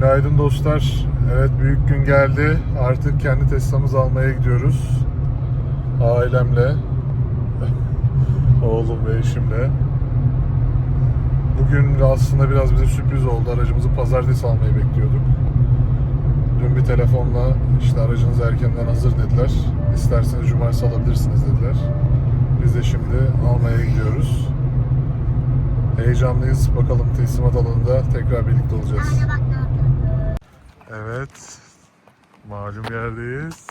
Günaydın dostlar. Evet büyük gün geldi. Artık kendi Tesla'mızı almaya gidiyoruz. Ailemle. Oğlum ve eşimle. Bugün aslında biraz bize sürpriz oldu. Aracımızı pazartesi almayı bekliyorduk. Dün bir telefonla işte aracınız erkenden hazır dediler. İsterseniz cumartesi alabilirsiniz dediler. Biz de şimdi almaya gidiyoruz. Heyecanlıyız. Bakalım teslimat alanında tekrar birlikte olacağız. Evet. Malum yerdeyiz.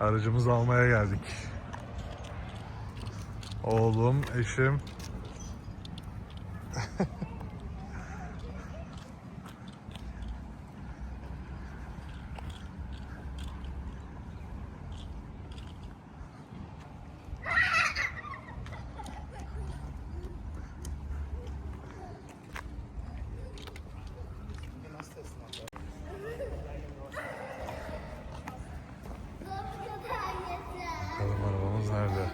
Aracımızı almaya geldik. Oğlum, eşim. Bakalım arabamız nerede?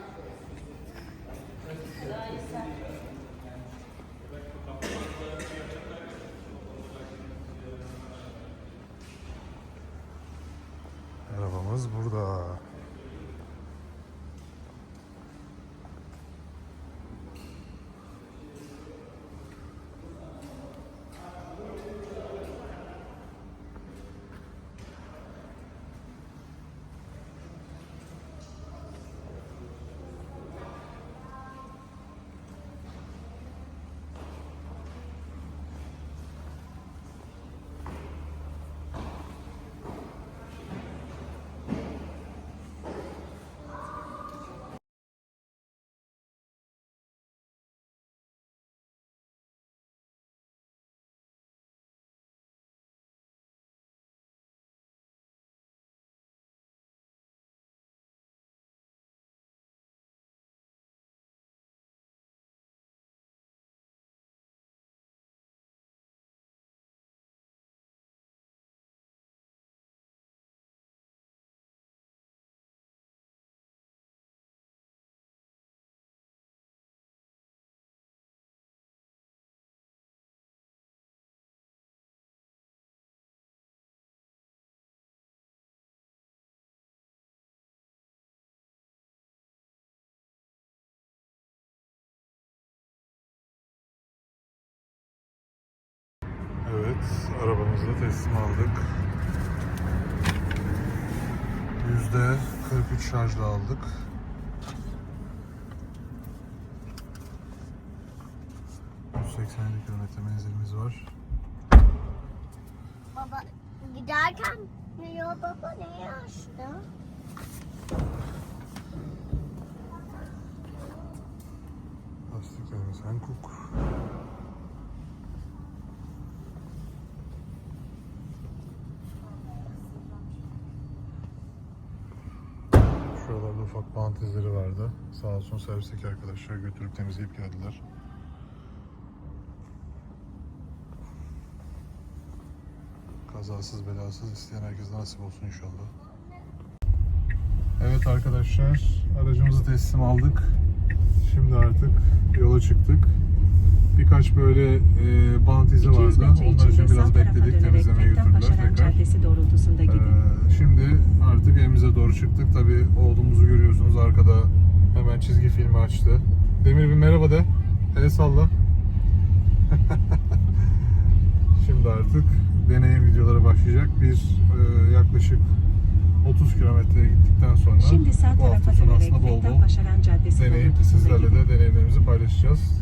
Arabamız burada. Arabamızı da teslim aldık. Yüzde 43 şarjla aldık. ...187 kilometre menzilimiz var. Baba giderken ya baba neyi açtı? Lastiklerimiz Hankook. Şuralarda ufak bant izleri vardı. Sağ olsun servisteki arkadaşlar götürüp temizleyip geldiler. Kazasız belasız isteyen herkese nasip olsun inşallah. Evet arkadaşlar aracımızı teslim aldık. Şimdi artık yola çıktık. Birkaç böyle e, bant izi 200 vardı. Onlar için biraz bekledik. Tekten götürdüler tekrar. Doğrultusunda gidin. Ee, şimdi artık evimize doğru çıktık. Tabi oğlumuzu görüyorsunuz arkada hemen çizgi filmi açtı. Demir bir merhaba de. El salla. şimdi artık deneyim videoları başlayacak. Bir e, yaklaşık 30 kilometreye gittikten sonra Şimdi sağ bu hafta sonu aslında bol bol doğrultusunda sizlerle de deneyimlerimizi paylaşacağız.